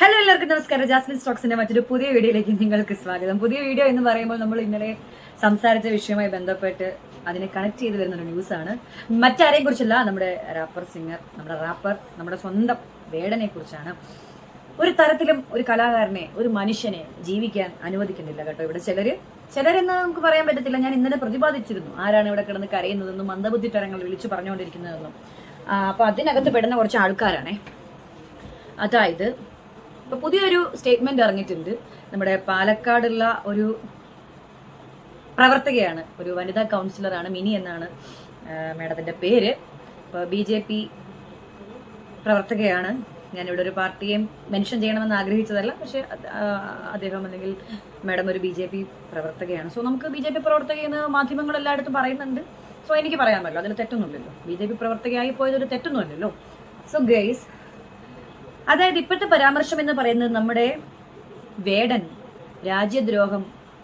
Hello എല്ലാവർക്കും നമസ്കാരം. Jasmine സ്റ്റോക്സിന്റെ മറ്റൊരു പുതിയ വീഡിയോയിലേക്ക് നിങ്ങൾക്ക് സ്വാഗതം. പുതിയ വീഡിയോ എന്ന് പറയുമ്പോൾ നമ്മൾ ഇന്നലെ സംസാരിച്ച വിഷയവുമായി ബന്ധപ്പെട്ട് അതിനെ കണക്ട് ചെയ്ത് വരുന്ന ഒരു ന്യൂസാണ് മറ്റാരെയും കുറിച്ചല്ല നമ്മുടെ റാപ്പർ സിംഗർ നമ്മുടെ റാപ്പർ നമ്മുടെ സ്വന്തം വേടനെ കുറിച്ചാണ്. ഒരു തരത്തിലും ഒരു കലാകാരനെ ഒരു മനുഷ്യനെ ജീവിക്കാൻ അനുവദിക്കുന്നില്ല കേട്ടോ ഇവിടെ ചിലര്. ചിലരെന്ന് നമുക്ക് പറയാൻ പറ്റത്തില്ല. ഞാൻ ഇന്നലെ പ്രതിപാദിച്ചിരുന്നു. ആരാണ് ഇവിടെ കിടന്ന് കരയുന്നതെന്നും മന്ദബുദ്ധി തരങ്ങൾ വിളിച്ചു പറഞ്ഞുകൊണ്ടിരിക്കുന്നതെന്നും. അപ്പൊ അതിനകത്ത് പെടുന്ന കുറച്ച് ആൾക്കാരാണേ. അതായത് ഇപ്പൊ പുതിയൊരു സ്റ്റേറ്റ്മെന്റ് ഇറങ്ങിയിട്ടുണ്ട്. നമ്മുടെ പാലക്കാടുള്ള ഒരു പ്രവർത്തകയാണ് ഒരു വനിതാ കൗൺസിലറാണ് മിനി എന്നാണ് മാഡത്തിന്റെ പേര്. ഇപ്പോൾ ബി ജെ പി പ്രവർത്തകയാണ്. ഞാനിവിടെ ഒരു പാർട്ടിയെ മെൻഷൻ ചെയ്യണമെന്ന് ആഗ്രഹിച്ചതല്ല പക്ഷെ അദ്ദേഹം അല്ലെങ്കിൽ മാഡം ഒരു ബി ജെ പി പ്രവർത്തകയാണ്. സോ നമുക്ക് ബി ജെ പി പ്രവർത്തകയെന്ന് മാധ്യമങ്ങൾ എല്ലായിടത്തും പറയുന്നുണ്ട്. സോ എനിക്ക് പറയാമല്ലോ അതിൽ തെറ്റൊന്നുമില്ലല്ലോ. ബി ജെ പി പ്രവർത്തകയായി പോയതൊരു തെറ്റൊന്നുമല്ലല്ലോ. സോ ഗേസ് അതായത് ഇപ്പോഴത്തെ പരാമർശം എന്ന് പറയുന്നത് നമ്മുടെ വേടൻ രാജ്യദ്രോഹം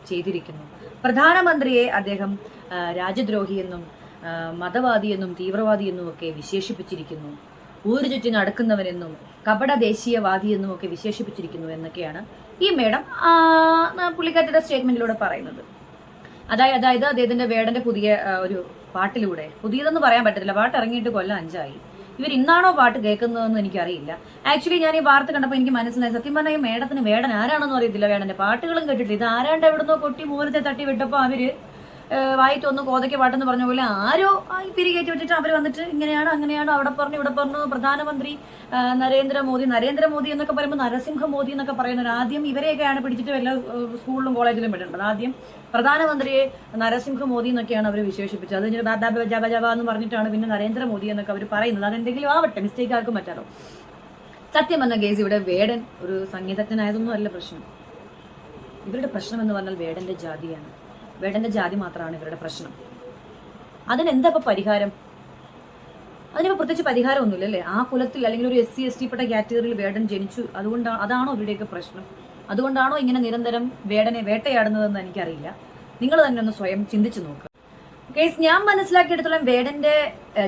ചെയ്തിരിക്കുന്നു. പ്രധാനമന്ത്രിയെ അദ്ദേഹം രാജ്യദ്രോഹിയെന്നും മതവാദിയെന്നും തീവ്രവാദിയെന്നും ഒക്കെ വിശേഷിപ്പിച്ചിരിക്കുന്നു. ഊരു ചുറ്റി നടക്കുന്നവനെന്നും കപട ദേശീയവാദിയെന്നും ഒക്കെ വിശേഷിപ്പിച്ചിരിക്കുന്നു എന്നൊക്കെയാണ് ഈ മേഡം ആ, പുള്ളിക്കാരുടെ സ്റ്റേറ്റ്മെന്റിലൂടെ പറയുന്നത്. അതായത് അതായത് അദ്ദേഹത്തിന്റെ വേടന്റെ പുതിയ ഒരു പാട്ടിലൂടെ പുതിയതെന്ന് പറയാൻ പറ്റത്തില്ല. പാട്ട് ഇറങ്ങിയിട്ട് കൊല്ലം അഞ്ചായി. ഇവർ ഇന്നാണോ പാട്ട് കേൾക്കുന്നതെന്ന് എനിക്കറിയില്ല. ആക്ച്വലി ഞാൻ ഈ വാർത്ത കണ്ടപ്പോൾ എനിക്ക് മനസ്സിലായി. സത്യം പറഞ്ഞാൽ ഈ മേഡത്തിന് വേടൻ ആരാണെന്ന് അറിയത്തില്ല. വേടന്റെ പാട്ടുകളും കേട്ടിട്ടില്ല. ഇത് ആരാണ്ട് എവിടുന്നോ കൊട്ടി മൂലത്തെ തട്ടി വിട്ടപ്പോൾ അവർ ഏഹ്, വായിട്ട് ഒന്ന് കോതയ്ക്ക് പാട്ടെന്ന് പറഞ്ഞ പോലെ ആരോ ആ വിട്ടിട്ട് അവർ വന്നിട്ട് ഇങ്ങനെയാണ് അങ്ങനെയാണ് അവിടെ പറഞ്ഞു ഇവിടെ പറഞ്ഞു പ്രധാനമന്ത്രി നരേന്ദ്രമോദി നരേന്ദ്രമോദി എന്നൊക്കെ പറയുമ്പോൾ നരസിംഹ മോദി എന്നൊക്കെ പറയുന്നത് ആദ്യം ഇവരെയൊക്കെയാണ് പിടിച്ചിട്ട് വല്ല സ്കൂളിലും കോളേജിലും വിടേണ്ടത്. ആദ്യം പ്രധാനമന്ത്രിയെ നരസിംഹ മോദി എന്നൊക്കെയാണ് അവർ വിശേഷിപ്പിച്ചത്. അത് കഴിഞ്ഞാൽ ജബ എന്ന് പറഞ്ഞിട്ടാണ് പിന്നെ നരേന്ദ്രമോദി എന്നൊക്കെ അവർ പറയുന്നത്. അതെന്തെങ്കിലും ആവട്ടെ മിസ്റ്റേക്ക് ആക്കും പറ്റാലോ സത്യം എന്ന കേസ് ഇവിടെ വേടൻ ഒരു സംഗീതജ്ഞനായതൊന്നും അല്ല പ്രശ്നം. ഇവരുടെ പ്രശ്നം എന്ന് പറഞ്ഞാൽ വേടന്റെ ജാതിയാണ്. വേടന്റെ ജാതി മാത്രമാണ് ഇവരുടെ പ്രശ്നം. അതിനെന്താ ഇപ്പൊ പരിഹാരം? അതിനിപ്പോ പ്രത്യേകിച്ച് പരിഹാരമൊന്നുമില്ല അല്ലേ ആ കുലത്തിൽ അല്ലെങ്കിൽ ഒരു എസ് സി എസ് ടി പെട്ട കാറ്റഗറിയിൽ വേടൻ ജനിച്ചു. അതുകൊണ്ടാണ് അതാണോ ഇവരുടെയൊക്കെ പ്രശ്നം. അതുകൊണ്ടാണോ ഇങ്ങനെ നിരന്തരം വേടനെ വേട്ടയാടുന്നതെന്ന് എനിക്കറിയില്ല. നിങ്ങൾ തന്നെ ഒന്ന് സ്വയം ചിന്തിച്ചു നോക്കുക കേസ് ഞാൻ മനസ്സിലാക്കിയെടുത്തോളം വേടന്റെ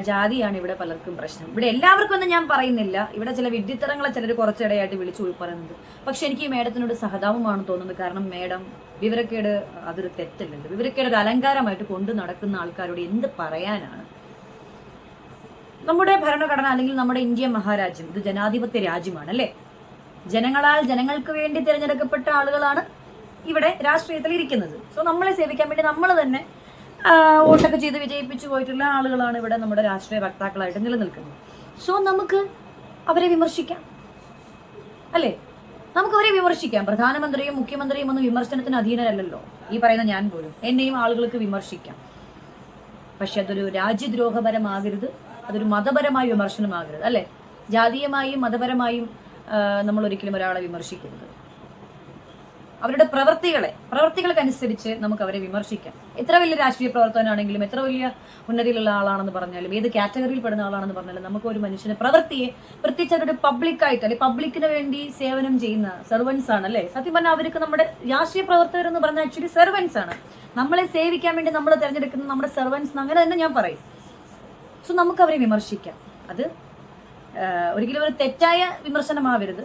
ജാതിയാണ് ഇവിടെ പലർക്കും പ്രശ്നം. ഇവിടെ എല്ലാവർക്കും ഒന്നും ഞാൻ പറയുന്നില്ല. ഇവിടെ ചില വിഡ്ഢിത്തരങ്ങളെ ചിലർ കുറച്ചിടയായിട്ട് വിളിച്ചു ഉൾപ്പെടുന്നത് പക്ഷെ എനിക്ക് മേഡത്തിനോട് സഹതാപമാണ് തോന്നുന്നത് കാരണം മേഡം വിവരക്കേട് അതൊരു തെറ്റല്ലല്ലോ. വിവരക്കേട് ഒരു അലങ്കാരമായിട്ട് കൊണ്ടു നടക്കുന്ന ആൾക്കാരോട് എന്ത് പറയാനാണ്? നമ്മുടെ ഭരണഘടന അല്ലെങ്കിൽ നമ്മുടെ ഇന്ത്യ മഹാരാജ്യം ഇത് ജനാധിപത്യ രാജ്യമാണ് അല്ലേ? ജനങ്ങളാൽ ജനങ്ങൾക്ക് വേണ്ടി തിരഞ്ഞെടുക്കപ്പെട്ട ആളുകളാണ് ഇവിടെ രാഷ്ട്രീയത്തിൽ ഇരിക്കുന്നത് സോ നമ്മളെ സേവിക്കാൻ വേണ്ടി നമ്മൾ തന്നെ വോട്ടൊക്കെ ചെയ്ത് വിജയിപ്പിച്ചു പോയിട്ടുള്ള ആളുകളാണ് ഇവിടെ നമ്മുടെ രാഷ്ട്രീയ വക്താക്കളായിട്ട് നിലനിൽക്കുന്നത്. സോ നമുക്ക് അവരെ വിമർശിക്കാം. അല്ലേ? നമുക്ക് അവരെ വിമർശിക്കാം. പ്രധാനമന്ത്രിയും മുഖ്യമന്ത്രിയും ഒന്നും വിമർശനത്തിന് അധീനരല്ലല്ലോ. ഈ പറയുന്ന ഞാൻ പോലും. എന്നെയും ആളുകൾക്ക് വിമർശിക്കാം. പക്ഷെ അതൊരു രാജ്യദ്രോഹപരമാകരുത്. അതൊരു മതപരമായ വിമർശനമാകരുത്. അല്ലെ? ജാതീയമായും മതപരമായും നമ്മൾ ഒരിക്കലും ഒരാളെ വിമർശിക്കരുത്. അവരുടെ പ്രവൃത്തികളെ പ്രവൃത്തികൾക്കനുസരിച്ച് നമുക്ക് അവരെ വിമർശിക്കാം. എത്ര വലിയ രാഷ്ട്രീയ പ്രവർത്തനമാണെങ്കിലും എത്ര വലിയ ഉന്നതിയിലുള്ള ആളാണെന്ന് പറഞ്ഞാലും ഏത് കാറ്റഗറിയിൽ പെടുന്ന ആളാണെന്ന് പറഞ്ഞാലും നമുക്ക് ഒരു മനുഷ്യനെ പ്രവൃത്തിയെ പ്രത്യേകിച്ച് അവരുടെ പബ്ലിക്കായിട്ട് അല്ലെങ്കിൽ പബ്ലിക്കിന് വേണ്ടി സേവനം ചെയ്യുന്ന സെർവൻസ് ആണ് അല്ലേ സത്യം പറഞ്ഞാൽ അവർക്ക് നമ്മുടെ രാഷ്ട്രീയ പ്രവർത്തകർ എന്ന് പറഞ്ഞാൽ ആക്ച്വലി സെർവൻസ് ആണ് നമ്മളെ സേവിക്കാൻ വേണ്ടി നമ്മൾ തിരഞ്ഞെടുക്കുന്ന നമ്മുടെ സെർവൻസ് അങ്ങനെ തന്നെ ഞാൻ പറയും. സോ നമുക്ക് അവരെ വിമർശിക്കാം. അത് ഒരിക്കലും ഒരു തെറ്റായ വിമർശനമാവരുത്.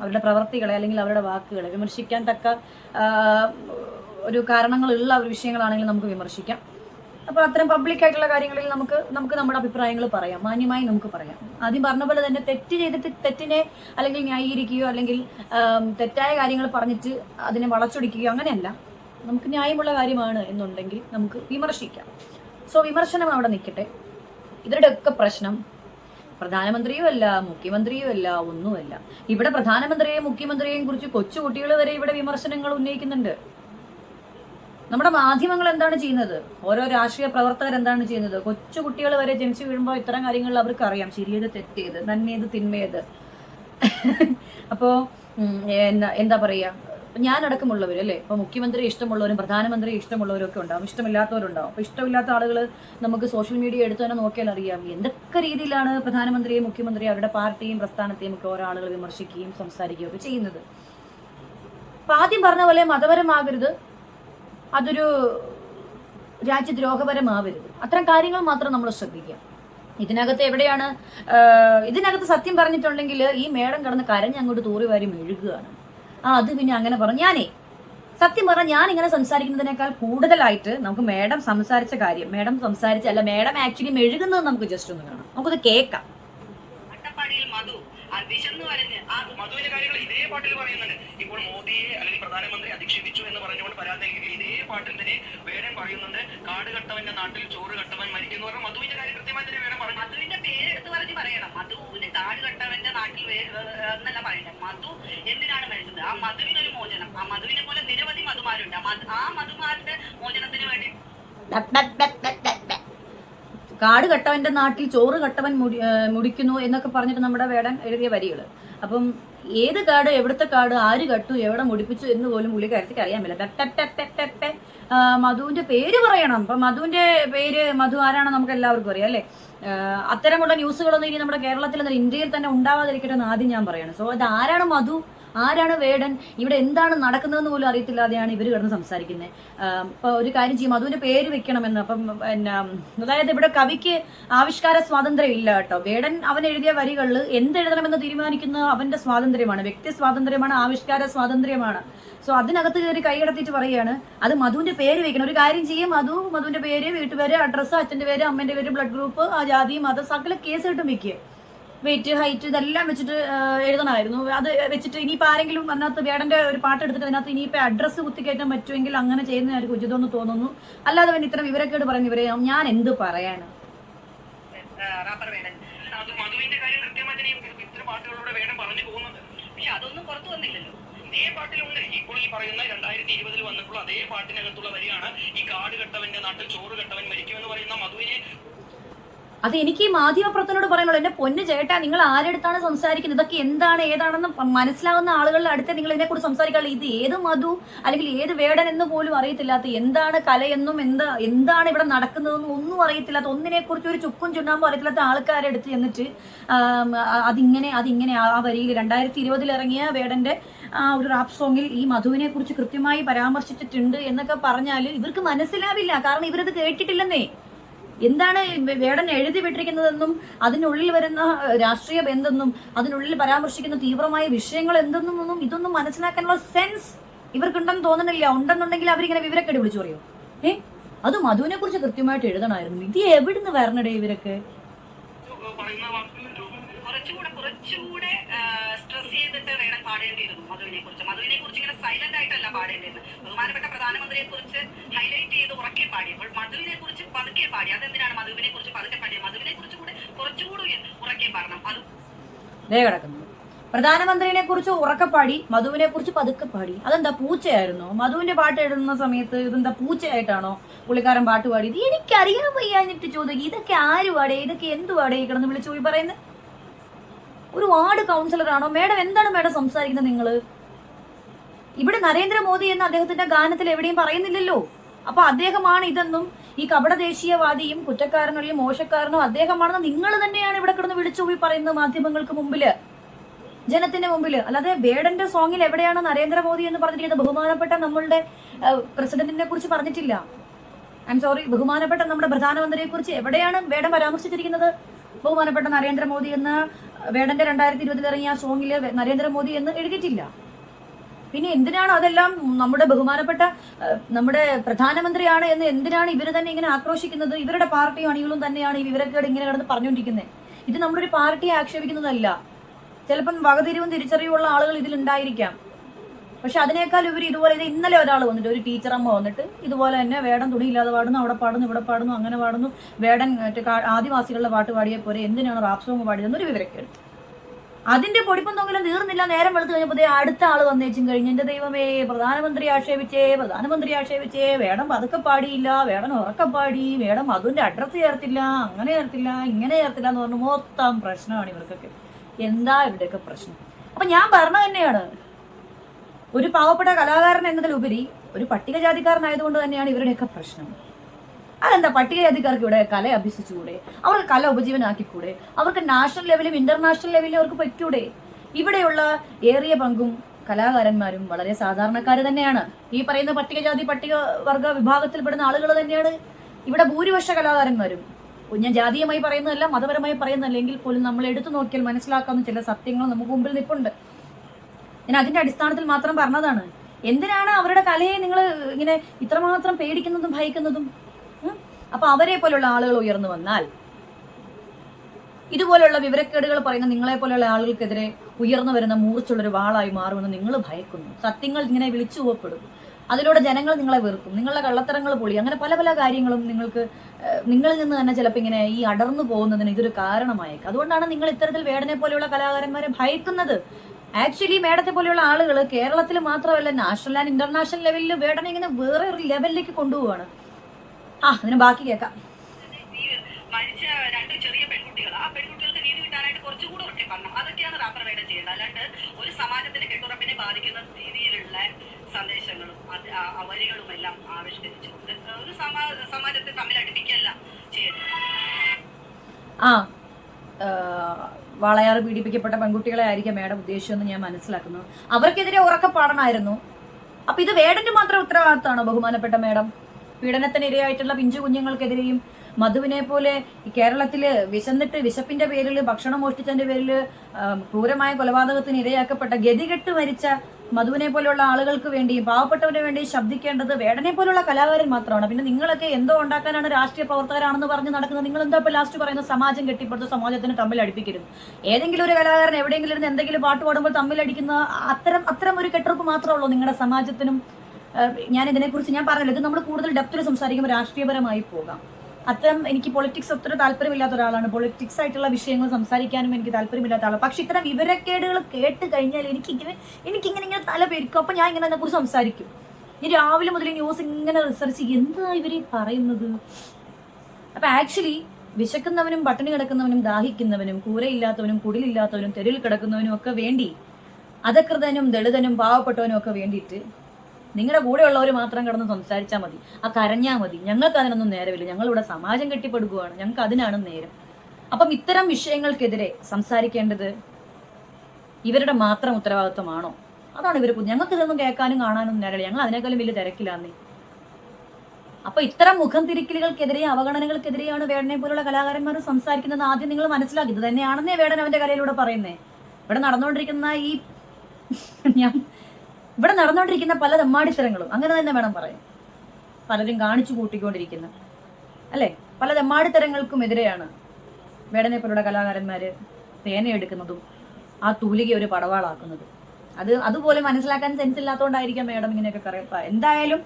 അവരുടെ പ്രവർത്തികളെ അല്ലെങ്കിൽ അവരുടെ വാക്കുകളെ വിമർശിക്കാൻ തക്ക ഒരു കാരണങ്ങളുള്ള ഒരു വിഷയങ്ങളാണെങ്കിലും നമുക്ക് വിമർശിക്കാം. അപ്പോൾ അത്തരം പബ്ലിക് ആയിട്ടുള്ള കാര്യങ്ങളിൽ നമുക്ക് നമുക്ക് നമ്മുടെ അഭിപ്രായങ്ങൾ പറയാം. മാന്യമായി നമുക്ക് പറയാം. ആദ്യം പറഞ്ഞ പോലെ തന്നെ തെറ്റ് ചെയ്തിട്ട് തെറ്റിനെ അല്ലെങ്കിൽ ന്യായീകരിക്കുകയോ അല്ലെങ്കിൽ തെറ്റായ കാര്യങ്ങൾ പറഞ്ഞിട്ട് അതിനെ വളച്ചൊടിക്കുകയോ അങ്ങനെയല്ല. നമുക്ക് ന്യായമുള്ള കാര്യമാണ് എന്നുണ്ടെങ്കിൽ നമുക്ക് വിമർശിക്കാം. സോ വിമർശനം അവിടെ നിൽക്കട്ടെ. ഇവരുടെയൊക്കെ പ്രശ്നം പ്രധാനമന്ത്രിയും അല്ല മുഖ്യമന്ത്രിയും അല്ല ഒന്നുമല്ല. ഇവിടെ പ്രധാനമന്ത്രിയെയും മുഖ്യമന്ത്രിയെയും കുറിച്ച് കൊച്ചുകുട്ടികൾ വരെ ഇവിടെ വിമർശനങ്ങൾ ഉന്നയിക്കുന്നുണ്ട്. നമ്മുടെ മാധ്യമങ്ങൾ എന്താണ് ചെയ്യുന്നത്? ഓരോ രാഷ്ട്രീയ പ്രവർത്തകർ എന്താണ് ചെയ്യുന്നത്? കൊച്ചുകുട്ടികൾ വരെ ജനിച്ചു വീഴുമ്പോൾ ഇത്തരം കാര്യങ്ങൾ അവർക്ക് അറിയാം ശരിയത് തെറ്റേത് നന്മേത് തിന്മേത്. അപ്പോ ഉം, എന്താ എന്താ അടക്കമുള്ളവർ അല്ലേ? ഇപ്പൊ മുഖ്യമന്ത്രി ഇഷ്ടമുള്ളവരും പ്രധാനമന്ത്രി ഇഷ്ടമുള്ളവരും ഒക്കെ ഉണ്ടാവും. ഇഷ്ടമില്ലാത്തവരുണ്ടാവും. അപ്പൊ ഇഷ്ടമില്ലാത്ത ആളുകൾ നമുക്ക് സോഷ്യൽ മീഡിയ എടുത്തു തന്നെ നോക്കിയാൽ അറിയാം. എന്തൊക്കെ രീതിയിലാണ് പ്രധാനമന്ത്രിയും മുഖ്യമന്ത്രിയും അവരുടെ പാർട്ടിയും പ്രസ്ഥാനത്തെയും ഒക്കെ ഓരോ ആളുകൾ വിമർശിക്കുകയും സംസാരിക്കുകയും ഒക്കെ ചെയ്യുന്നത്. അപ്പൊ ആദ്യം പറഞ്ഞ പോലെ മതപരമാകരുത്. അതൊരു രാജ്യദ്രോഹപരമാവരുത്. അത്തരം കാര്യങ്ങൾ മാത്രം നമ്മൾ ശ്രദ്ധിക്കുക. ഇതിനകത്ത് എവിടെയാണ് ഇതിനകത്ത് സത്യം പറഞ്ഞിട്ടുണ്ടെങ്കിൽ ഈ മേടം കടന്ന് കരഞ്ഞ് അങ്ങോട്ട് തൂറി വാരി മെഴുകുകയാണ്. ആ അത് പിന്നെ അങ്ങനെ പറഞ്ഞു. ഞാനേ സത്യം പറഞ്ഞാൽ ഞാൻ ഇങ്ങനെ സംസാരിക്കുന്നതിനേക്കാൾ കൂടുതലായിട്ട് നമുക്ക് മേഡം സംസാരിച്ച കാര്യം മേഡം സംസാരിച്ച അല്ല മേഡം ആക്ച്വലി മെഴുകുന്നത് നമുക്ക് ജസ്റ്റ് ഒന്ന് കാണാം. നമുക്കത് കേൾക്കാം. അട്ടപ്പാടിയിൽ മധു വിശന്ന് വരഞ്ഞ് മധുവിന്റെ കാര്യങ്ങൾ ഇതേ പാട്ടിൽ പറയുന്നുണ്ട്. ഇപ്പോൾ മോദിയെ അല്ലെങ്കിൽ പ്രധാനമന്ത്രി അധിക്ഷേപിച്ചു എന്ന് പറഞ്ഞുകൊണ്ട് പരാതി നൽകിയ ഇതേ പാട്ടിൽ തന്നെ വേടൻ പറയുന്നുണ്ട് കാട് കട്ടവന്റെ നാട്ടിൽ ചോറ് കട്ടവൻ മരിക്കുന്നു പറഞ്ഞാൽ മധുവിന്റെ കാര്യം കൃത്യമായി തന്നെ വേണം പറഞ്ഞു മധുവിന്റെ പേര് എടുത്ത് പറഞ്ഞ് പറയണം. മധുവിന് കാട് കട്ടവന്റെ നാട്ടിൽ എന്നല്ല പറയുന്നത്. മധു എന്തിനാണ് മരിച്ചത്? ആ മധുവിനൊരു മോചനം. ആ മധുവിനെ പോലെ നിരവധി മധുമാരുണ്ട്. ആ മധുമാരുടെ മോചനത്തിന് വേണ്ടി കാട് കട്ടവന്റെ നാട്ടിൽ ചോറ് കട്ടവൻ മുടി മുടിക്കുന്നു എന്നൊക്കെ പറഞ്ഞിട്ട് നമ്മുടെ വേടൻ എഴുതിയ വരികൾ അപ്പം ഏത് കാട് എവിടുത്തെ കാട് ആര് കട്ടു എവിടെ മുടിപ്പിച്ചു എന്ന് പോലും പുള്ളിക്കാരത്തേക്ക് അറിയാൻ പറ്റില്ല. മധുവിന്റെ പേര് പറയണം. അപ്പം മധുവിന്റെ പേര് മധു ആരാണ് നമുക്ക് എല്ലാവർക്കും അറിയാം അല്ലെ? അത്തരമുള്ള ന്യൂസുകളൊന്നും ഇനി നമ്മുടെ കേരളത്തിൽ ഇന്ത്യയിൽ തന്നെ ഉണ്ടാവാതിരിക്കട്ടെ എന്ന് ആദ്യം ഞാൻ പറയണം. സോ അത് ആരാണ് മധു? ആരാണ് വേടൻ? ഇവിടെ എന്താണ് നടക്കുന്നതെന്ന് പോലും അറിയത്തില്ലാതെയാണ് ഇവർ കിടന്ന് സംസാരിക്കുന്നത്. ഇപ്പൊ ഒരു കാര്യം ചെയ്യും. മധുവിന്റെ പേര് വെക്കണമെന്ന്. അപ്പം പിന്നെ അതായത് ഇവിടെ കവിക്ക് ആവിഷ്കാര സ്വാതന്ത്ര്യം ഇല്ല കേട്ടോ. വേടൻ അവൻ എഴുതിയ വരികളിൽ എന്തെഴുതണമെന്ന് തീരുമാനിക്കുന്ന അവന്റെ സ്വാതന്ത്ര്യമാണ്. വ്യക്തി സ്വാതന്ത്ര്യമാണ് ആവിഷ്കാര സ്വാതന്ത്ര്യമാണ്. സോ അതിനകത്ത് കയറി കൈകടത്തിയിട്ട് പറയുകയാണ് അത് മധുവിന്റെ പേര് വെക്കണം. ഒരു കാര്യം ചെയ്യും മധു മധുവിന്റെ പേര് വീട്ടുപേര് അഡ്രസ്സ് അച്ഛന്റെ പേര് അമ്മന്റെ പേര് ബ്ലഡ് ഗ്രൂപ്പ് ആ ജാതി മതം സകല കേസ് കിട്ടും വെക്കുക വെയിറ്റ് ഹൈറ്റ് ഇതെല്ലാം വെച്ചിട്ട് എഴുതണമായിരുന്നു. അത് വെച്ചിട്ട് ഇനിയിപ്പോൾ ആരെങ്കിലും അതിനകത്ത് വേടന്റെ ഒരു പാട്ട് എടുത്തിട്ട് അതിനകത്ത് ഇനിയിപ്പോൾ അഡ്രസ്സ് കുത്തിക്കയറ്റാൻ പറ്റുമെങ്കിൽ അങ്ങനെ ചെയ്യുന്നതായിരിക്കും ഉചിതമെന്ന് തോന്നുന്നു. അല്ലാതെ പിന്നെ ഇത്തരം വിവരക്കേട് പറയുന്ന ഇവരെ ഞാൻ എന്ത് പറയാണ്? അതൊന്നും വന്നില്ലല്ലോ. ഇപ്പോൾ ഈ പറയുന്ന രണ്ടായിരത്തി ഇരുപതിൽ വന്നിട്ടുള്ള അതേ പാട്ടിനകത്തുള്ള വരിയാണ് ഈ കാട് കെട്ടവന്റെ നാട്ടിൽ ചോറ് കെട്ടവൻ മരിക്കുമെന്ന് പറയുന്ന മധുവിനെ അത് എനിക്ക് ഈ മാധ്യമപ്രവർത്തനോട് പറയാനുള്ളൂ. എന്റെ പൊന്ന് ചേട്ടാ നിങ്ങൾ ആരെടുത്താണ് സംസാരിക്കുന്നത്? ഇതൊക്കെ എന്താണ് ഏതാണെന്ന് മനസ്സിലാവുന്ന ആളുകളുടെ അടുത്ത് നിങ്ങൾ ഇതിനെക്കുറിച്ച് സംസാരിക്കാറില്ല. ഇത് ഏത് മധു അല്ലെങ്കിൽ ഏത് വേടൻ എന്ന് പോലും അറിയത്തില്ലാത്ത എന്താണ് കലയെന്നും എന്താ എന്താണ് ഇവിടെ നടക്കുന്നതെന്നും ഒന്നും അറിയത്തില്ലാത്ത ഒന്നിനെ കുറിച്ച് ഒരു ചുക്കും ചുണ്ണാമ്പും അറിയത്തില്ലാത്ത ആൾക്കാരെ അടുത്ത് ചെന്നിട്ട് അതിങ്ങനെ അതിങ്ങനെ ആ വരിയിൽ രണ്ടായിരത്തി ഇരുപതിൽ ഇറങ്ങിയ വേടന്റെ ആ ഒരു റാപ്പ് സോങ്ങിൽ ഈ മധുവിനെ കുറിച്ച് കൃത്യമായി പരാമർശിച്ചിട്ടുണ്ട് എന്നൊക്കെ പറഞ്ഞാൽ ഇവർക്ക് മനസ്സിലാവില്ല. കാരണം ഇവരത് കേട്ടിട്ടില്ലെന്നേ. എന്താണ് വേടൻ എഴുതി വിട്ടിരിക്കുന്നതെന്നും അതിനുള്ളിൽ വരുന്ന രാഷ്ട്രീയ ബന്ധെന്നും അതിനുള്ളിൽ പരാമർശിക്കുന്ന തീവ്രമായ വിഷയങ്ങൾ എന്തെന്നും ഒന്നും ഇതൊന്നും മനസ്സിലാക്കാനുള്ള സെൻസ് ഇവർക്കുണ്ടെന്ന് തോന്നണില്ല. ഉണ്ടെന്നുണ്ടെങ്കിൽ അവരിങ്ങനെ വിവരക്കേട് വിളിച്ചു പറയോ. ഏ? അത് മധുവിനെ കുറിച്ച് കൃത്യമായിട്ട് എഴുതണമായിരുന്നു. ഇത് എവിടുന്ന് വരണടേ ഇവരൊക്കെ? കുറച്ചുകൂടെ കുറച്ചുകൂടെ ചെയ്തിട്ട് വേണം പാടേണ്ടിയിരുന്നു മധുവിനെ കുറിച്ച് മധുവിനെ കുറിച്ച് ഇങ്ങനെ സൈലന്റ് ആയിട്ടല്ല പാടേണ്ടിയിരുന്നത് ബഹുമാനപ്പെട്ട പ്രധാനമന്ത്രിയെ കുറിച്ച് ഹൈലൈറ്റ് ചെയ്ത് ഉറക്കെ പാടി അപ്പോൾ മധുവിനെ കുറിച്ച് പതുക്കെ പാടി. അതെന്തിനാണ് മധുവിനെ കുറിച്ച് പതുക്കെ പാടിയത്? മധുവിനെ കുറിച്ച് കൂടെ കുറച്ചുകൂടി ഉറക്കെ പാടണം. അത് പ്രധാനമന്ത്രിയെ പ്രധാനമന്ത്രിനെ കുറിച്ച് ഉറക്കപ്പാടി മധുവിനെ കുറിച്ച് പതുക്കെ പാടി. അതെന്താ പൂച്ചയായിരുന്നോ? മധുവിന്റെ പാട്ട് എഴുതുന്ന സമയത്ത് ഇതെന്താ പൂച്ചയായിട്ടാണോ പുള്ളിക്കാരൻ പാട്ട് പാടിയത്? എനിക്കറിയാൻ വയ്യാഞ്ഞിട്ട് ചോദിക്കും ഇതൊക്കെ ആര് പാടേ ഇതൊക്കെ എന്ത് പാടേ കിടന്ന് വിളിച്ചു പോയി പറയുന്നത് ഒരു വാർഡ് കൗൺസിലർ ആണോ മേഡം എന്താണ് മേഡം സംസാരിക്കുന്നത് നിങ്ങൾ ഇവിടെ നരേന്ദ്രമോദി എന്ന അദ്ദേഹത്തിന്റെ ഗാനത്തിൽ എവിടെയും പറയുന്നില്ലല്ലോ. അപ്പൊ അദ്ദേഹമാണ് ഇതെന്നും ഈ കപട ദേശീയവാദിയും കുറ്റക്കാരനോ അല്ലെങ്കിൽ മോശക്കാരനോ അദ്ദേഹമാണെന്ന് നിങ്ങൾ തന്നെയാണ് ഇവിടെ കിടന്ന് വിളിച്ചു പോയി പറയുന്നത് മാധ്യമങ്ങൾക്ക് മുമ്പിൽ. ജനത്തിന്റെ മുമ്പിൽ. അല്ലാതെ വേടന്റെ സോങ്ങിൽ എവിടെയാണ് നരേന്ദ്രമോദി എന്ന് പറഞ്ഞിരിക്കുന്നത്? ബഹുമാനപ്പെട്ട നമ്മളുടെ പ്രസിഡന്റിനെ കുറിച്ച് പറഞ്ഞിട്ടില്ല. ഐ എം സോറി ബഹുമാനപ്പെട്ട നമ്മുടെ പ്രധാനമന്ത്രിയെ കുറിച്ച് എവിടെയാണ് വേടൻ പരാമർശിച്ചിരിക്കുന്നത്? ബഹുമാനപ്പെട്ട നരേന്ദ്രമോദി എന്ന് വേടന്റെ രണ്ടായിരത്തി ഇരുപതിൽ ഇറങ്ങിയ ആ സോങ്ങിൽ നരേന്ദ്രമോദി എന്ന് എഴുതിയിട്ടില്ല. പിന്നെ എന്തിനാണ് അതെല്ലാം നമ്മുടെ ബഹുമാനപ്പെട്ട നമ്മുടെ പ്രധാനമന്ത്രിയാണ് എന്ന് എന്തിനാണ് ഇവർ തന്നെ ഇങ്ങനെ ആക്രോശിക്കുന്നത്? ഇവരുടെ പാർട്ടി അണികളും തന്നെയാണ് ഈ വിവരക്കേട് ഇങ്ങനെ കിടന്ന് പറഞ്ഞുകൊണ്ടിരിക്കുന്നത് ഇത് നമ്മുടെ ഒരു പാർട്ടിയെ ആക്ഷേപിക്കുന്നതല്ല. ചിലപ്പം വകതിരിവും തിരിച്ചറിവുള്ള ആളുകൾ ഇതിലുണ്ടായിരിക്കാം പക്ഷെ അതിനേക്കാൾ ഇവർ ഇതുപോലെ ഇത് ഇന്നലെ ഒരാൾ വന്നിട്ട് ഒരു ടീച്ചർ അമ്മ വന്നിട്ട് ഇതുപോലെ തന്നെ വേടൻ തുണിയില്ലാതെ പാടുന്നു അവിടെ പാടുന്നു ഇവിടെ പാടുന്നു അങ്ങനെ പാടുന്നു. വേടൻ ആദിവാസികളുടെ പാട്ട് പാടിയ പോലെ എന്തിനാണ് റാപ്പ് സോങ് പാടിയതെന്ന് ഒരു വിവരക്കേട്. അതിന്റെ പൊടിപ്പം തൊങ്കിലും തീർന്നില്ല നേരം വെളുത്ത് കഴിഞ്ഞപ്പോൾ അടുത്ത ആൾ വന്നേച്ചും കഴിഞ്ഞ് എന്റെ ദൈവമേ പ്രധാനമന്ത്രി ആക്ഷേപിച്ചേ പ്രധാനമന്ത്രി ആക്ഷേപിച്ചേ വേടം പതുക്കെ പാടിയില്ല വേടൻ ഉറക്കെ പാടി വേടം അതിന്റെ അഡ്രസ്സ് ചേർത്തില്ല അങ്ങനെ ചേർത്തില്ല ഇങ്ങനെ ചേർത്തില്ല എന്ന് പറഞ്ഞു മൊത്തം പ്രശ്നമാണ് ഇവർക്കൊക്കെ. എന്താ ഇവിടെയൊക്കെ പ്രശ്നം? അപ്പൊ ഞാൻ പറഞ്ഞ തന്നെയാണ് ഒരു പാവപ്പെട്ട കലാകാരൻ എന്നതിലുപരി ഒരു പട്ടികജാതിക്കാരനായതുകൊണ്ട് തന്നെയാണ് ഇവരുടെയൊക്കെ പ്രശ്നം. അതെന്താ? പട്ടികജാതിക്കാർക്ക് ഇവിടെ കല അഭ്യസിച്ചുകൂടെ? അവർക്ക് കല ഉപജീവനാക്കിക്കൂടെ? അവർക്ക് നാഷണൽ ലെവലും ഇന്റർനാഷണൽ ലെവലിലും അവർക്ക് പറ്റൂടെ? ഇവിടെയുള്ള ഏറിയ പങ്കും കലാകാരന്മാരും വളരെ സാധാരണക്കാർ തന്നെയാണ്. ഈ പറയുന്ന പട്ടികജാതി പട്ടിക വർഗ വിഭാഗത്തിൽപ്പെടുന്ന ആളുകൾ തന്നെയാണ്. ഇവിടെ ഭൂരിപക്ഷ കലാകാരന്മാരും ഞാൻ ജാതീയമായി പറയുന്നതല്ല മതപരമായി പറയുന്നതല്ല എങ്കിൽ പോലും നമ്മൾ എടുത്തു നോക്കിയാൽ മനസ്സിലാക്കാവുന്ന ചില സത്യങ്ങൾ നമുക്ക് മുമ്പിൽ നിൽപ്പുണ്ട്. ഞാൻ അതിന്റെ അടിസ്ഥാനത്തിൽ മാത്രം പറഞ്ഞതാണ്. എന്തിനാണ് അവരുടെ കലയെ നിങ്ങൾ ഇങ്ങനെ ഇത്രമാത്രം പേടിക്കുന്നതും ഭയക്കുന്നതും? അപ്പൊ അവരെ പോലുള്ള ആളുകൾ ഉയർന്നു വന്നാൽ ഇതുപോലുള്ള വിവരക്കേടുകൾ പറയുന്ന നിങ്ങളെ പോലെയുള്ള ആളുകൾക്കെതിരെ ഉയർന്നു വരുന്ന മൂർച്ചുള്ളൊരു വാളായി മാറുമെന്ന് നിങ്ങൾ ഭയക്കുന്നു. സത്യങ്ങൾ ഇങ്ങനെ വിളിച്ചു പോകപ്പെടും അതിലൂടെ ജനങ്ങൾ നിങ്ങളെ വെറുക്കും. നിങ്ങളുടെ കള്ളത്തരങ്ങൾ പൊളി. അങ്ങനെ പല പല കാര്യങ്ങളും നിങ്ങൾക്ക് നിങ്ങളിൽ നിന്ന് തന്നെ ചിലപ്പോൾ ഇങ്ങനെ ഈ അടർന്നു പോകുന്നതിന് ഇതൊരു കാരണമായേക്കും. അതുകൊണ്ടാണ് നിങ്ങൾ ഇത്തരത്തിൽ വേടനെ പോലെയുള്ള കലാകാരന്മാരെ ഭയക്കുന്നത്. ആക്ച്വലി മേഡത്തെ പോലെയുള്ള ആളുകൾ കേരളത്തിൽ മാത്രമല്ല നാഷണൽ ആൻഡ് ഇന്റർനാഷണൽ ലെവലിൽ വേടനെ ഇങ്ങനെ വേറെ ഒരു ലെവലിലേക്ക് കൊണ്ടുപോവാണ്. ആ അതിന് ബാക്കി കേൾക്കാം. മരിച്ച രണ്ട് ചെറിയ പെൺകുട്ടികൾ ആ പെൺകുട്ടികൾക്ക് നീതി കിട്ടാനായിട്ട് കുറച്ചുകൂടി ഉറക്കെ പറഞ്ഞു? അതൊക്കെയാണ് റാപ്പർ അല്ലാണ്ട് ഒരു സമാജത്തിന്റെ കെട്ടുറപ്പിനെ ബാധിക്കുന്ന രീതിയിലുള്ള സന്ദേശങ്ങളും അത് വരികളും എല്ലാം ആവിഷ്കരിച്ചുകൊണ്ട് ഒരു സമാജത്തെ തമ്മിൽ അടുപ്പിക്കല്ല ആ, വാളയാറ് പീഡിപ്പിക്കപ്പെട്ട പെൺകുട്ടികളെ ആയിരിക്കും മേഡം ഉദ്ദേശിച്ചെന്ന് ഞാൻ മനസ്സിലാക്കുന്നു. അവർക്കെതിരെ ഉറക്കെ പാടണമായിരുന്നു. അപ്പൊ ഇത് വേടന്റെ മാത്രം ഉത്തരവാദിത്തമാണോ ബഹുമാനപ്പെട്ട മേഡം? പീഡനത്തിന് ഇരയായിട്ടുള്ള പിഞ്ചു കുഞ്ഞുങ്ങൾക്കെതിരെയും മധുവിനെ പോലെ ഈ കേരളത്തിൽ വിശന്നിട്ട് വിശപ്പിന്റെ പേരിൽ ഭക്ഷണം മോഷ്ടിച്ചതിന്റെ പേരിൽ ക്രൂരമായ കൊലപാതകത്തിന് ഇരയാക്കപ്പെട്ട ഗതികെട്ട് മരിച്ച മധുവിനെ പോലെയുള്ള ആളുകൾക്ക് വേണ്ടിയും പാവപ്പെട്ടവന് വേണ്ടി ശബ്ദിക്കേണ്ടത് വേടനെ പോലുള്ള കലാകാരൻ മാത്രമാണ്. പിന്നെ നിങ്ങളൊക്കെ എന്തോ ഉണ്ടാക്കാനാണ് രാഷ്ട്രീയ പ്രവർത്തകരാണെന്ന് പറഞ്ഞ് നടക്കുന്നത്. നിങ്ങൾ എന്താ ഇപ്പൊ ലാസ്റ്റ് പറയുന്ന സമാജം കെട്ടിപ്പടുത്ത് സമാജത്തിന് തമ്മിൽ അടിപ്പിക്കരുത് ഏതെങ്കിലും ഒരു കലാകാരൻ എവിടെയെങ്കിലും ഇരുന്ന് എന്തെങ്കിലും പാട്ട് പാടുമ്പോൾ തമ്മിൽ അടിക്കുന്ന അത്തരം അത്തരം ഒരു കെട്ടുറപ്പ് മാത്രമേ ഉള്ളൂ നിങ്ങളുടെ സമാജത്തിനും. ഞാൻ ഇതിനെക്കുറിച്ച് ഞാൻ പറഞ്ഞല്ലോ ഇത് നമ്മൾ കൂടുതൽ ഡെപ്തിൽ സംസാരിക്കുമ്പോൾ രാഷ്ട്രീയപരമായി പോകാം. അത്തരം എനിക്ക് പൊളിറ്റിക്സ് അത്ര താല്പര്യമില്ലാത്ത ഒരാളാണ്. പൊളിറ്റിക്സ് ആയിട്ടുള്ള വിഷയങ്ങൾ സംസാരിക്കാനും എനിക്ക് താല്പര്യമില്ലാത്ത ആളാണ്. പക്ഷെ ഇത്തരം വിവരക്കേടുകൾ കേട്ട് കഴിഞ്ഞാൽ എനിക്കിങ്ങനെ എനിക്കിങ്ങനെ ഇങ്ങനെ തല പേരിക്കും. അപ്പൊ ഞാൻ ഇങ്ങനെ അതിനെക്കുറിച്ച് സംസാരിക്കും. ഇനി രാവിലെ മുതൽ ന്യൂസ് ഇങ്ങനെ റിസർച്ച് എന്താ ഇവർ പറയുന്നത്? അപ്പൊ ആക്ച്വലി വിശക്കുന്നവനും പട്ടിണി കിടക്കുന്നവനും ദാഹിക്കുന്നവനും കൂരയില്ലാത്തവനും കുടിലില്ലാത്തവനും തെരുവിൽ കിടക്കുന്നവനും ഒക്കെ വേണ്ടി അധകൃതനും ദളിതനും പാവപ്പെട്ടവനും ഒക്കെ വേണ്ടിയിട്ട് നിങ്ങളുടെ കൂടെയുള്ളവർ മാത്രം കിടന്ന് സംസാരിച്ചാൽ മതി. ആ കരഞ്ഞാൽ മതി. ഞങ്ങൾക്ക് അതിനൊന്നും നേരമില്ല. ഞങ്ങളിവിടെ സമാജം കെട്ടിപ്പടുക്കുകയാണ് ഞങ്ങൾക്ക് അതിനാണ് നേരം. അപ്പം ഇത്തരം വിഷയങ്ങൾക്കെതിരെ സംസാരിക്കേണ്ടത് ഇവരുടെ മാത്രം ഉത്തരവാദിത്വമാണോ? അതാണ് ഇവർ ഞങ്ങൾക്ക് ഇതൊന്നും കേൾക്കാനും കാണാനും നേരമില്ല. ഞങ്ങൾ അതിനേക്കാളും വലിയ തിരക്കിലാന്നേ. അപ്പൊ ഇത്തരം മുഖം തിരിക്കലുകൾക്കെതിരെ അവഗണനകൾക്കെതിരെയാണ് വേടനെ പോലുള്ള കലാകാരന്മാർ സംസാരിക്കുന്നത് ആദ്യം നിങ്ങൾ മനസ്സിലാക്കി. ഇത് തന്നെയാണെന്നേ വേടൻ അവന്റെ കലയിലൂടെ പറയുന്നേ. ഇവിടെ നടന്നുകൊണ്ടിരിക്കുന്ന ഈ ഞാൻ ഇവിടെ നടന്നുകൊണ്ടിരിക്കുന്ന പല തെമ്മാടിത്തരങ്ങളും അങ്ങനെ തന്നെ വേണം പറയാൻ. പലരും കാണിച്ചു കൂട്ടിക്കൊണ്ടിരിക്കുന്ന. അല്ലേ? പല തെമ്മാടിത്തരങ്ങൾക്കും എതിരെയാണ് വേടനെ പോലുള്ള കലാകാരന്മാര് തേനയെടുക്കുന്നതും ആ തൂലിക ഒരു പടവാളാക്കുന്നത്. അത് അതുപോലെ മനസ്സിലാക്കാൻ സെൻസ് ഇല്ലാത്തതുകൊണ്ടായിരിക്കാം മേഡം ഇങ്ങനെയൊക്കെ പറയാം. എന്തായാലും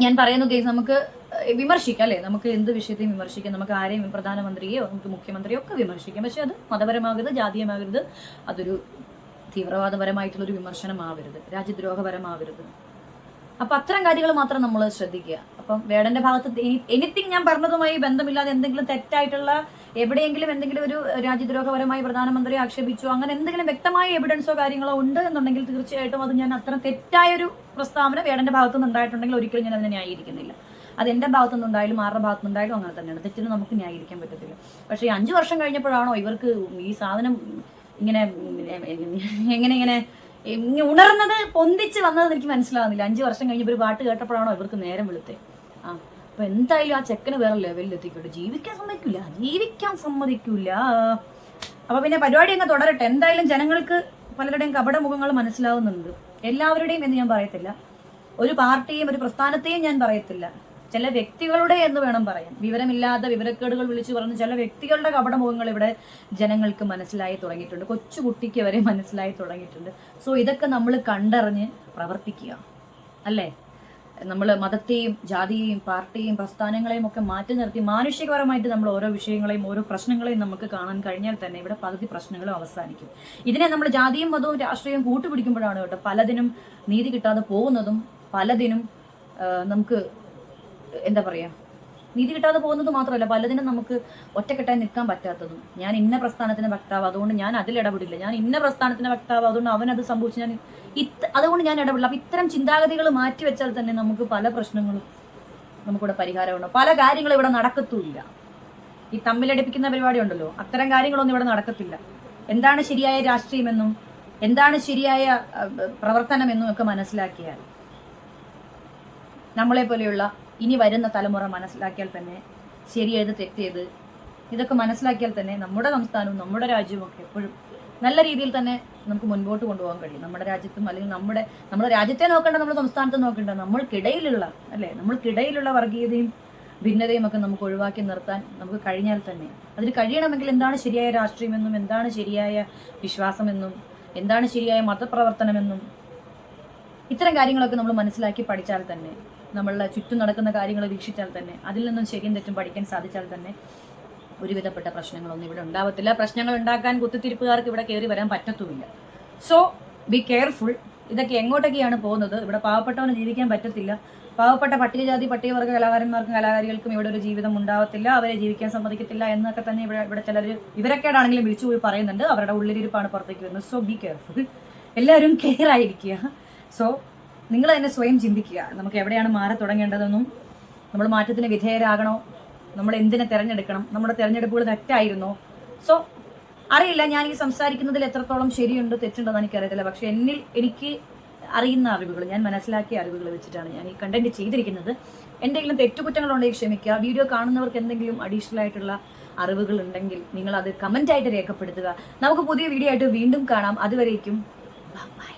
ഞാൻ പറയുന്നു കേസ് നമുക്ക് വിമർശിക്കാം അല്ലേ? നമുക്ക് എന്ത് വിഷയത്തെയും വിമർശിക്കാം? നമുക്ക് ആരെയും പ്രധാനമന്ത്രിയോ നമുക്ക് മുഖ്യമന്ത്രിയോ ഒക്കെ വിമർശിക്കാം. പക്ഷെ അത് മതപരമാകരുത് ജാതീയമാകരുത്. അതൊരു തീവ്രവാദപരമായിട്ടുള്ള ഒരു വിമർശനമാവരുത് രാജ്യദ്രോഹപരമാവരുത്. അപ്പൊ അത്തരം കാര്യങ്ങൾ മാത്രം നമ്മൾ ശ്രദ്ധിക്കുക. അപ്പം വേടന്റെ ഭാഗത്ത് എനിത്തിങ് ഞാൻ പറഞ്ഞതുമായി ബന്ധമില്ലാതെ എന്തെങ്കിലും തെറ്റായിട്ടുള്ള എവിടെയെങ്കിലും എന്തെങ്കിലും ഒരു രാജ്യദ്രോഹപരമായി പ്രധാനമന്ത്രി ആക്ഷേപിച്ചു അങ്ങനെ എന്തെങ്കിലും വ്യക്തമായ എവിഡൻസോ കാര്യങ്ങളോ ഉണ്ട് എന്നുണ്ടെങ്കിൽ തീർച്ചയായിട്ടും അത് ഞാൻ അത്തരം തെറ്റായൊരു പ്രസ്താവന വേടന്റെ ഭാഗത്തു നിന്ന് ഉണ്ടായിട്ടുണ്ടെങ്കിൽ ഒരിക്കലും ഞാൻ അതിനെ ന്യായീകരിക്കുന്നില്ല. അത് എന്റെ ഭാഗത്തു നിന്നുണ്ടായാലും ആരുടെ ഭാഗത്തു നിന്നുണ്ടായാലും അങ്ങനെ തന്നെയാണ്. തെറ്റിന് നമുക്ക് ന്യായീകരിക്കാൻ പറ്റത്തില്ല. പക്ഷേ ഈ അഞ്ച് വർഷം കഴിഞ്ഞപ്പോഴാണോ ഇവർക്ക് ഈ സാധനം ഇങ്ങനെ എങ്ങനെ ഇങ്ങനെ ഇങ്ങനെ ഉണർന്നത് പൊന്തിച്ച് വന്നത് എനിക്ക് മനസ്സിലാവുന്നില്ല. അഞ്ചു വർഷം കഴിഞ്ഞ് ഒരു പാട്ട് കേട്ടപ്പോഴാണോ ഇവർക്ക് നേരം വെളുത്തേ. ആ അപ്പൊ എന്തായാലും ആ ചെക്കന് വേറെ ലെവലിൽ എത്തിക്കട്ടെ. ജീവിക്കാൻ സമ്മതിക്കില്ല ജീവിക്കാൻ സമ്മതിക്കില്ല അപ്പൊ പിന്നെ പരിപാടി അങ്ങ് തുടരട്ടെ. എന്തായാലും ജനങ്ങൾക്ക് പലരുടെയും കപടമുഖങ്ങൾ മനസ്സിലാവുന്നുണ്ട്. എല്ലാവരുടെയും എന്ന് ഞാൻ പറയത്തില്ല. ഒരു പാർട്ടിയും ഒരു പ്രസ്ഥാനത്തെയും ഞാൻ പറയത്തില്ല. ചില വ്യക്തികളുടെ എന്ന് വേണം പറയാൻ. വിവരമില്ലാത്ത വിവരക്കേടുകൾ വിളിച്ചു പറഞ്ഞ് ചില വ്യക്തികളുടെ കപടമുഖങ്ങൾ ഇവിടെ ജനങ്ങൾക്ക് മനസ്സിലായി തുടങ്ങിയിട്ടുണ്ട്. കൊച്ചുകുട്ടിക്ക് വരെ മനസ്സിലായി തുടങ്ങിയിട്ടുണ്ട്. സോ ഇതൊക്കെ നമ്മൾ കണ്ടറിഞ്ഞ് പ്രവർത്തിക്കുക. അല്ലേ? നമ്മൾ മതത്തെയും ജാതിയെയും പാർട്ടിയെയും പ്രസ്ഥാനങ്ങളെയും ഒക്കെ മാറ്റി നിർത്തി മാനുഷികപരമായിട്ട് നമ്മൾ ഓരോ വിഷയങ്ങളെയും ഓരോ പ്രശ്നങ്ങളെയും നമുക്ക് കാണാൻ കഴിഞ്ഞാൽ തന്നെ ഇവിടെ പകുതി പ്രശ്നങ്ങളും അവസാനിക്കും. ഇതിനെ നമ്മൾ ജാതിയും മതവും രാഷ്ട്രീയവും കൂട്ടുപിടിക്കുമ്പോഴാണ് കേട്ടോ പലതിനും നീതി കിട്ടാതെ പോകുന്നതും പലതിനും നമുക്ക് എന്താ പറയാ നീതി കിട്ടാതെ പോകുന്നത് മാത്രമല്ല പലതിനും നമുക്ക് ഒറ്റക്കെട്ടായി നിൽക്കാൻ പറ്റാത്തതും. ഞാൻ ഇന്ന പ്രസ്ഥാനത്തിന് വക്താവ് അതുകൊണ്ട് ഞാൻ അതിൽ ഇടപെടില്ല. ഞാൻ ഇന്ന പ്രസ്ഥാനത്തിന് വക്താവ് അതുകൊണ്ട് അവനത് സംഭവിച്ചു. ഞാൻ അതുകൊണ്ട് ഞാൻ ഇടപെടില്ല. അപ്പൊ ഇത്തരം ചിന്താഗതികൾ മാറ്റി വെച്ചാൽ തന്നെ നമുക്ക് പല പ്രശ്നങ്ങളും നമുക്കിവിടെ പരിഹാരമുണ്ട്. പല കാര്യങ്ങളും ഇവിടെ നടക്കത്തുമില്ല. ഈ തമ്മിലടിപ്പിക്കുന്ന പരിപാടി ഉണ്ടല്ലോ അത്തരം കാര്യങ്ങളൊന്നും ഇവിടെ നടക്കത്തില്ല. എന്താണ് ശരിയായ രാഷ്ട്രീയമെന്നും എന്താണ് ശരിയായ പ്രവർത്തനമെന്നും ഒക്കെ മനസ്സിലാക്കിയാൽ നമ്മളെ പോലെയുള്ള ഇനി വരുന്ന തലമുറ മനസ്സിലാക്കിയാൽ തന്നെ ശരിയേത് തെറ്റേത്. ഇതൊക്കെ മനസ്സിലാക്കിയാൽ തന്നെ നമ്മുടെ സംസ്ഥാനവും നമ്മുടെ രാജ്യവും ഒക്കെ എപ്പോഴും നല്ല രീതിയിൽ തന്നെ നമുക്ക് മുൻപോട്ട് കൊണ്ടുപോകാൻ കഴിയും. നമ്മുടെ രാജ്യത്തും അല്ലെങ്കിൽ നമ്മുടെ നമ്മുടെ രാജ്യത്തെ നോക്കേണ്ട നമ്മുടെ സംസ്ഥാനത്തെ നോക്കേണ്ട. നമ്മൾക്കിടയിലുള്ള അല്ലേ? നമ്മൾക്കിടയിലുള്ള വർഗീയതയും ഭിന്നതയും ഒക്കെ നമുക്ക് ഒഴിവാക്കി നിർത്താൻ നമുക്ക് കഴിഞ്ഞാൽ തന്നെ അതിന് കഴിയണമെങ്കിൽ എന്താണ് ശരിയായ രാഷ്ട്രീയമെന്നും എന്താണ് ശരിയായ വിശ്വാസമെന്നും എന്താണ് ശരിയായ മതപ്രവർത്തനമെന്നും ഇത്തരം കാര്യങ്ങളൊക്കെ നമ്മൾ മനസ്സിലാക്കി പഠിച്ചാൽ തന്നെ നമ്മളുടെ ചുറ്റും നടക്കുന്ന കാര്യങ്ങൾ വീക്ഷിച്ചാൽ തന്നെ അതിൽ നിന്നും ശരിയും തെറ്റും പഠിക്കാൻ സാധിച്ചാൽ തന്നെ ഒരുവിധപ്പെട്ട പ്രശ്നങ്ങളൊന്നും ഇവിടെ ഉണ്ടാവത്തില്ല. പ്രശ്നങ്ങൾ ഉണ്ടാക്കാൻ കുത്തിത്തിരിപ്പുകാർക്ക് ഇവിടെ കയറി വരാൻ പറ്റത്തുമില്ല. സോ ബി കെയർഫുൾ ഇതൊക്കെ എങ്ങോട്ടൊക്കെയാണ് പോകുന്നത്? ഇവിടെ പാവപ്പെട്ടവന് ജീവിക്കാൻ പറ്റത്തില്ല. പാവപ്പെട്ട പട്ടികജാതി പട്ടികവർഗ കലാകാരന്മാർക്കും കലാകാരികൾക്കും ഇവിടെ ഒരു ജീവിതം ഉണ്ടാവത്തില്ല. അവരെ ജീവിക്കാൻ സമ്മതിക്കത്തില്ല എന്നൊക്കെ തന്നെ ഇവിടെ ഇവിടെ ചിലർ ഇവരൊക്കെയാണെങ്കിലും വിളിച്ചു പോയി പറയുന്നുണ്ട്. അവരുടെ ഉള്ളിലിരിപ്പാണ് പുറത്തേക്ക് വരുന്നത്. സോ ബി കെയർഫുൾ എല്ലാവരും കെയർ ആയിരിക്കുക. സോ നിങ്ങൾ തന്നെ സ്വയം ചിന്തിക്കുക. നമുക്ക് എവിടെയാണ് മാറി തുടങ്ങേണ്ടതെന്നും നമ്മൾ മാറ്റത്തിന് വിധേയരാകണോ നമ്മൾ എന്തിനെ തിരഞ്ഞെടുക്കണം നമ്മുടെ തിരഞ്ഞെടുപ്പുകൾ തെറ്റായിരുന്നോ? സോ അറിയില്ല ഞാൻ ഈ സംസാരിക്കുന്നതിൽ എത്രത്തോളം ശരിയുണ്ട് തെറ്റുണ്ടെന്ന് എനിക്കറിയത്തില്ല. പക്ഷെ എന്നിൽ എനിക്ക് അറിയുന്ന അറിവുകൾ ഞാൻ മനസ്സിലാക്കിയ അറിവുകൾ വെച്ചിട്ടാണ് ഞാൻ ഈ കണ്ടന്റ് ചെയ്തിരിക്കുന്നത്. എന്തെങ്കിലും തെറ്റുകുറ്റങ്ങളുണ്ടെങ്കിൽ ക്ഷമിക്കുക. വീഡിയോ കാണുന്നവർക്ക് എന്തെങ്കിലും അഡീഷണൽ ആയിട്ടുള്ള അറിവുകൾ ഉണ്ടെങ്കിൽ നിങ്ങൾ അത് കമന്റ് ആയിട്ട് രേഖപ്പെടുത്തുക. നമുക്ക് പുതിയ വീഡിയോ ആയിട്ട് വീണ്ടും കാണാം. അതുവരേക്കും ബൈ